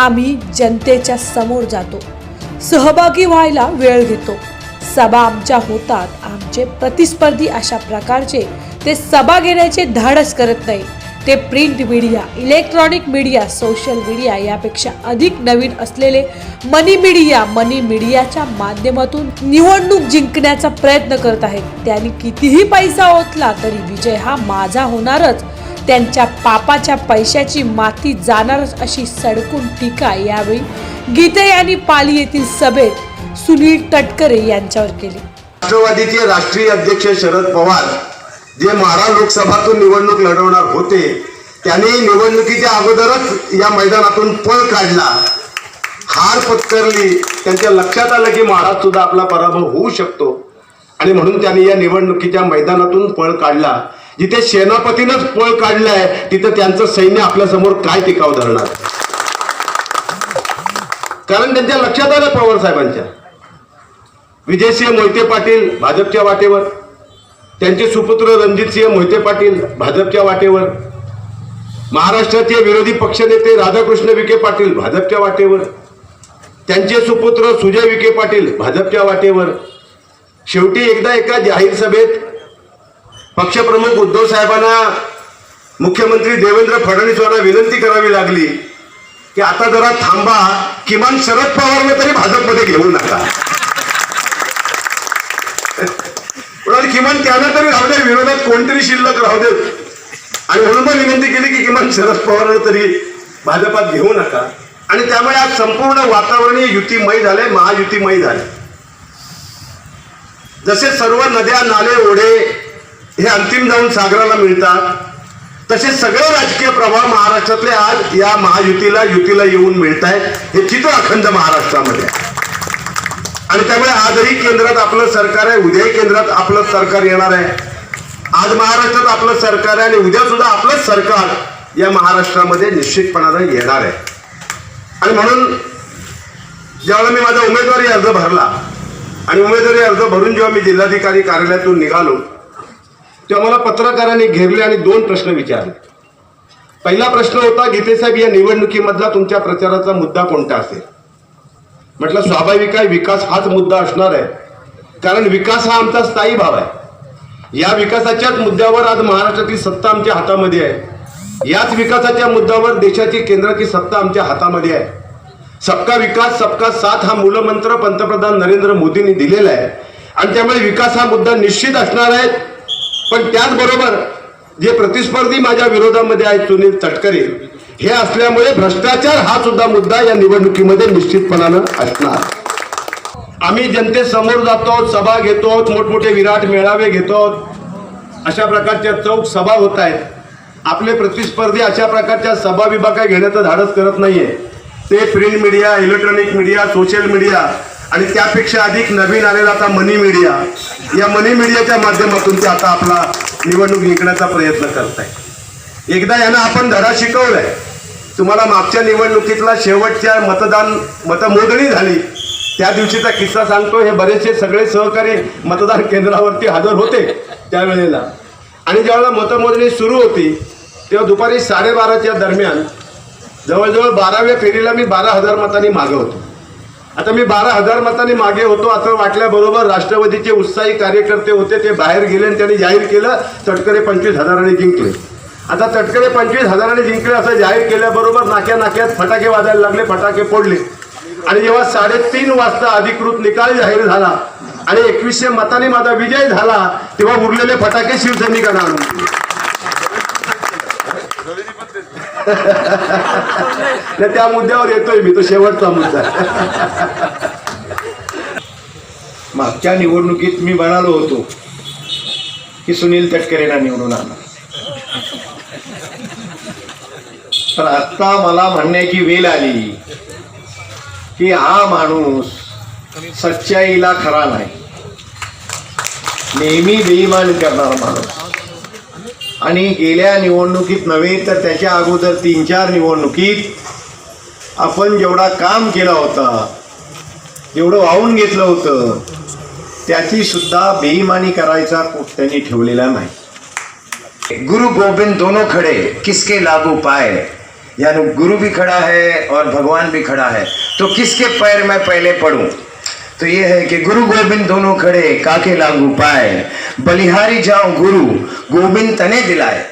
आम्ही जनतेच्या समोर जातो. सहभागी व्हायला वेळ घेतो. सभा आमच्या होतात. आमचे प्रतिस्पर्धी अशा प्रकारचे ते सभा घेण्याचे धाडस करत नाही. ते print media electronic media social media यापेक्षा अधिक नवीन असलेले मनी मीडिया मनी मीडियाच्या माध्यमातून निवडणूक जिंकण्याचा प्रयत्न करत आहेत. त्यांनी कितीही पैसा ओतला तरी विजय हा माझा होणारच. त्यांच्या पापाच्या पैशाची माती जाणारच अशी सडकून टीका यावेळी गीते यांनी पाली येथील सभेत सुनील तटकरे यांच्यावर केली. राष्ट्रवादीचे राष्ट्रीय अध्यक्ष शरद पवार जे महाराष्ट्र लोकसभातून निवडणूक लढवणार होते त्यांनी निवडणुकीच्या अगोदरच या मैदानातून पळ काढला. हार पत्करली. त्यांच्या लक्षात आलं की महाराज सुद्धा आपला पराभव होऊ शकतो. आणि म्हणून त्यांनी या निवडणुकीच्या मैदानातून पळ काढला. जिथे सेनापतीनंच पळ काढलाय तिथं त्यांचं सैन्य आपल्यासमोर काय टिकाव धरणार? कारण त्यांच्या लक्षात आलं पवार साहेबांच्या. विजयसिंह मोहिते पाटील भाजपच्या वाटेवर. त्यांचे सुपुत्र रणजितसिंह मोहिते पाटील भाजपच्या वाटेवर. महाराष्ट्राचे विरोधी पक्षनेते राधाकृष्ण विखे पाटील भाजपच्या वाटेवर. त्यांचे सुपुत्र सुजय विखे पाटील भाजपच्या वाटेवर. शेवटी एकदा एका जाहीर सभेत पक्षप्रमुख उद्धव साहेबांना मुख्यमंत्री देवेंद्र फडणवीसांना विनंती करावी लागली की आता जरा थांबा. किमान शरद पवारने तरी भाजपमध्ये घेऊ नका. पण किमान त्यांना तरी राहू दे विरोधात कोणतरी शिल्लक राहू दे. आणि म्हणून मग विनंती केली की किमान शरद पवारने तरी भाजपात घेऊ नका. आणि त्यामुळे आज संपूर्ण वातावरणीय युतीमय झाले महायुतीमय झाले. जसे सर्व नद्या नाले ओढे हे अंतिम जाऊन सागराला मिळतात. तसे सगळे राजकीय प्रभाव महाराष्ट्रातले आज या महायुतीला युतीला येऊन मिळत आहेत हे चित्र अखंड महाराष्ट्रामध्ये आहे. आणि त्यामुळे आजही केंद्रात आपलं सरकार आहे. उद्याही केंद्रात आपलं सरकार येणार आहे. आज महाराष्ट्रात आपलं सरकार आहे आणि उद्या सुद्धा आपलंच सरकार या महाराष्ट्रामध्ये निश्चितपणानं येणार आहे. आणि म्हणून ज्यावेळेला मी माझा उमेदवारी अर्ज भरला आणि उमेदवारी अर्ज भरून जेव्हा मी जिल्हाधिकारी कार्यालयातून निघालो तेव्हा मला पत्रकारांनी घेरले आणि दोन प्रश्न विचारले. पहिला प्रश्न होता गीतेसाहेब या निवडणुकीमधला तुमच्या प्रचाराचा मुद्दा कोणता असेल? म्हटलं स्वाभाविक आहे विकास हाच मुद्दा असणार आहे. कारण विकास हा आमचा स्थायी भाव आहे. या विकासाच्याच मुद्द्यावर आज महाराष्ट्रातील सत्ता आमच्या हातामध्ये आहे. याच विकासाच्या मुद्द्यावर देशाची केंद्राची सत्ता आमच्या हातामध्ये आहे. सबका विकास सबका साथ हा मूलमंत्र पंतप्रधान नरेंद्र मोदींनी दिलेला आहे. आणि त्यामुळे विकास हा मुद्दा निश्चित असणार आहे. पण त्याचबरोबर जे प्रतिस्पर्धी माझ्या विरोधामध्ये आहेत सुनील तटकरे हे असल्यामुळे भ्रष्टाचार हा सुद्धा मुद्दा या निवडणुकीमध्ये निश्चितपणानं असणार. आम्ही जनतेसमोर जातो सभा घेतो मोठमोठे विराट मेळावे घेतो. अशा प्रकारच्या चौक सभा होत आहेत. आपले प्रतिस्पर्धी अशा प्रकारच्या सभा विभाग घेण्याचं धाडस करत नाहीये. ते print media electronic media social media आणि त्यापेक्षा अधिक नवीन आलेला आता मनी मीडिया या मनी मीडियाच्या माध्यमातून ते आता आपला निवडणूक जिंकण्याचा प्रयत्न करत आहे एकदा यांना आपण धडा शिकवलाय. तुम्हाला मागच्या निवडणुकीतला शेवटच्या मतदान मतमोजणी झाली. त्या दिवशीचा किस्सा सांगतो हे बरेचसे सगळे सहकारी मतदान केंद्रावरती हजर होते त्यावेळेला. आणि ज्यावेळेला मतमोजणी सुरू होती तेव्हा दुपारी साडेबाराच्या दरम्यान जवळजवळ बाराव्या फेरीला मी बारा हजार मतांनी मागवतो आता मी बारा हजार मतांनी मागे होतो असं वाटल्याबरोबर राष्ट्रवादीचे उत्साही कार्यकर्ते होते ते बाहेर गेले आणि त्यांनी जाहीर केलं तटकरे पंचवीस हजारांनी जिंकले. आता तटकरे पंचवीस हजारांनी जिंकले असं जाहीर केल्याबरोबर नाक्या नाक्यात फटाके वाजायला लागले फटाके फोडले. आणि जेव्हा साडेतीन वाजता अधिकृत निकाल जाहीर झाला आणि एकवीसशे मतांनी माझा विजय झाला तेव्हा उरलेले फटाके शिवसैनिकांना आणून दिले. तर त्या मुद्द्यावर येतोय मी तो शेवटचा मुद्दा मागच्या निवडणुकीत मी म्हणालो होतो की सुनील तटकरेंना निवडून आणा. पण आता मला म्हणण्याची वेळ आली की हा माणूस सच्चाईला खरा नाही. नेहमी बेईमान करणारा माणूस. आणि गेल्या निवडणुकीत नव्हे तर त्याच्या अगोदर तीन चार निवडणुकीत आपण जेवढा काम केला होता जेवढं वाहून घेतलं होतं त्याची सुद्धा बेईमानी करायचा कोट त्यांनी ठेवलेला नाही. गुरु गोविंद दोनों खड़े किसके लागू पाए? यानी गुरु भी खड़ा है और भगवान भी खड़ा है। तो किसके पैर में पहले पडू तो ये है कि गुरु गोविंद दोनों खड़े काके लागू पाए, बलिहारी जाओ गुरु गोविंद तने दिलाए।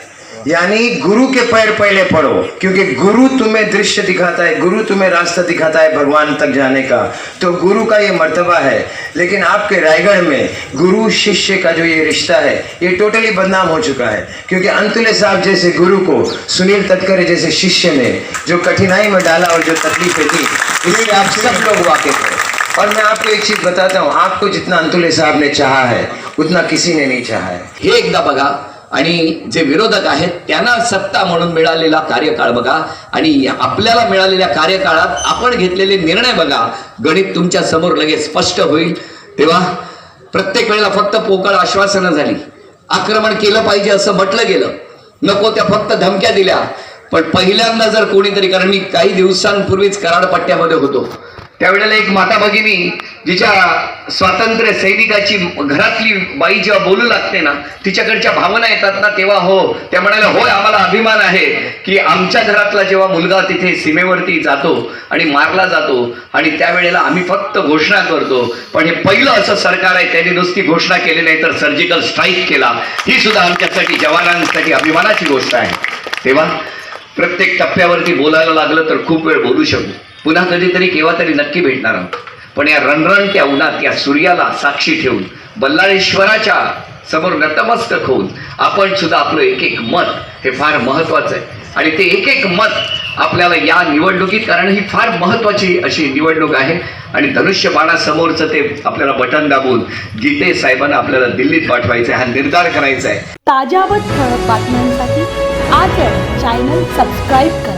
यानी गुरु के पैर पहले पड़ो, क्योंकि गुरु तुम्हें दृश्य दिखाता है, गुरु तुम्हें रास्ता दिखाता है भगवान तक जाने का। तो गुरु का ये मर्तबा है। लेकिन आपके रायगढ़ में गुरु शिष्य का जो ये रिश्ता है, ये टोटली बदनाम हो चुका है। क्योंकि अंतुले साहब जैसे गुरु को, सुनील तटकरे जैसे शिष्य ने जो कठिनाई में डाला और जो तकलीफें दी इससे आप सब लोग वाकिफ हैं। और मैं आपको एक चीज बताता हूँ आपको जितना अंतुले साहब ने चाहा है उतना किसी ने नहीं चाहा है। हे एकदा बघा आणि जे विरोधक आहेत त्यांना सत्ता म्हणून मिळालेला कार्यकाळ बघा आणि आपल्याला मिळालेल्या कार्यकाळात आपण घेतलेले निर्णय बघा. गणित तुमच्यासमोर लगेच स्पष्ट होईल. तेव्हा प्रत्येक वेळेला फक्त पोकळ आश्वासनं झाली. आक्रमण केलं पाहिजे असं म्हटलं गेलं. नको त्या फक्त धमक्या दिल्या. पण पहिल्यांदा जर कोणीतरी कारण मी काही दिवसांपूर्वीच कराडपट्ट्यामध्ये होतो त्यावेळेला एक माता भगिनी जिच्या स्वातंत्र्य सैनिकाची घरातली बाई जेव्हा बोलू लागते ना तिच्याकडच्या भावना येतात ना तेव्हा हो. त्या म्हणाल्या होय आम्हाला अभिमान आहे की आमच्या घरातला जेव्हा मुलगा तिथे सीमेवरती जातो आणि मारला जातो आणि त्यावेळेला आम्ही फक्त घोषणा करतो. पण हे पहिलं असं सरकार आहे त्यांनी नुसती घोषणा केली नाही तर सर्जिकल स्ट्राईक केला. ही सुद्धा आमच्यासाठी जवानांसाठी अभिमानाची गोष्ट आहे. तेव्हा प्रत्येक टप्प्यावरती बोलायला लागलं तर खूप वेळ बोलू शकतो पुन्हा कधीतरी केव्हा तरी नक्की भेटणार आहोत. पण या रणरणत्या उन्हात या सूर्याला साक्षी ठेवून बल्लाळेश्वराच्या समोर नतमस्तक होऊन आपण सुद्धा आपलं एक एक मत हे फार महत्वाचं आहे. आणि ते एक एक मत आपल्याला या निवडणुकीत कारण ही फार महत्वाची अशी निवडणूक आहे. आणि धनुष्यबाणासमोरचं ते आपल्याला बटन दाबून गीते साहेबांना आपल्याला दिल्लीत पाठवायचं आहे हा निर्धार करायचा आहे. ताज्या व ठळक बातम्यांसाठी आज चॅनल सबस्क्राईब करा.